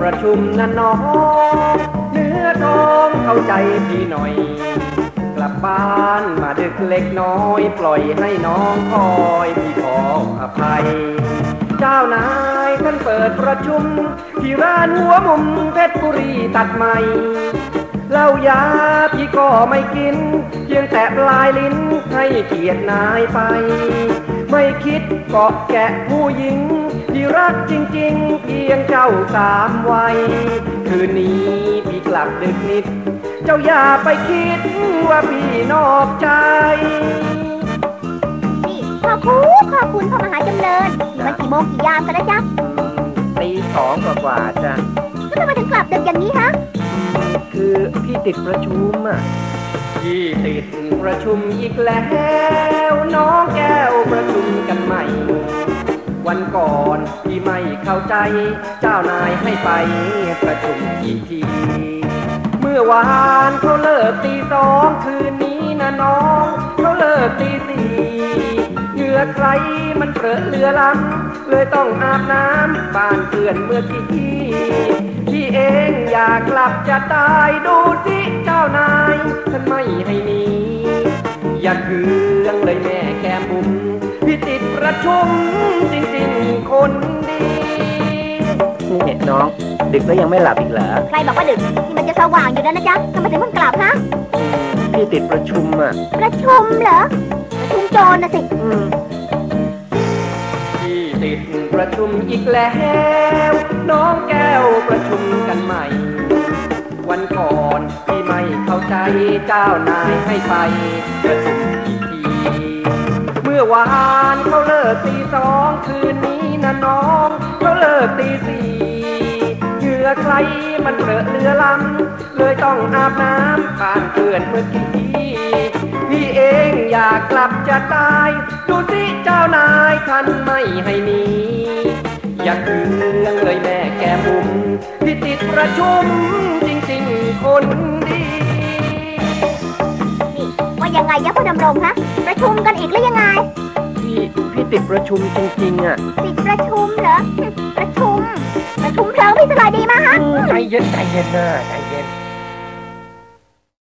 ประชุมนะน้องเนื้อทองเข้าใจพี่หน่อย กลับบ้านมาดึกเล็กน้อย ปล่อยให้น้องคอยพี่ขออภัย เจ้านายท่านเปิดประชุม ที่ร้านหัวมุมเพชรบุรีตัดใหม่เหล้ายาพี่ก็ไม่กิน เพียงแต่ปลายลิ้นให้เกียรตินายไป ไม่คิดเกาะแกะผู้หญิง ที่รักจริงๆ เพียงเจ้าสามวัย คืนนี้พี่กลับดึกนิด เจ้าอย่าไปคิดว่าพี่นอกใจ นี่พ่อคุณพ่อคุณพ่อมหาจำเริญนี่มันกี่โมงกี่ยามกันนะจ๊ะตีสองกว่าๆจ้ะแล้วทำไมถึงกลับดึกอย่างนี้ฮะ คือพี่ติดประชุมอะพี่ติดประชุมอีกแล้ว น้องแก้วประชุมกันใหม่ วันก่อนพี่ไม่เข้าใจ เจ้านายให้ไปประชุมอีกที เมื่อวานเขาเลิกตีสองคืนนี้นะน้องเขาเลิกตีสี่เหงื่อใครมันเปรอะเรือล้ำเลยต้องอาบน้ำบ้านเพื่อนเมื่อกี้พี่เองอยากกลับจะตายดูสิเจ้านายท่านไม่ให้หนีอย่าเคืองเลยแม่แก้มบุ๋มพี่ติดประชุมจริง ดึกแล้วยังไม่หลับอีกเหรอใครบอกว่าดึกนี่มันจะสว่างอยู่แล้วนะจ๊ะทำไมถึงเพิ่งกลับฮะพี่ติดประชุมอะ ประชุมเหรอประชุมโจรนะสิพี่ติดประชุมอีกแล้ว น้องแก้วประชุมกันใหม่ วันก่อนพี่ไม่เข้าใจเจ้านายให้ไปประชุมอีกที เมื่อวานเขาเลิกตีสองคืนนี้นะน้องเขาเลิกตีสี่เหยื่ อใครมันเปรอะเรือลำเลยต้องอาบน้ำบ้านเพื่อนเมื่อกี้พี่เองอยากกลับจะตาย ดูสิเจ้านายท่านไม่ให้หนีอย่าเคืองเลยแม่แก้มบุ๋มพี่ติดประชุมจริงๆคนดีนี่ว่ายังไงยะพ่อดำรงฮะประชุมกันอีกหรือยังไงพี่พี่ติดประชุมจริงๆอะติดประชุมเหรอประชุมประชุมเพลิงพี่สบาย ดีมาฮะใจเย็นใจเย็นนะใจเ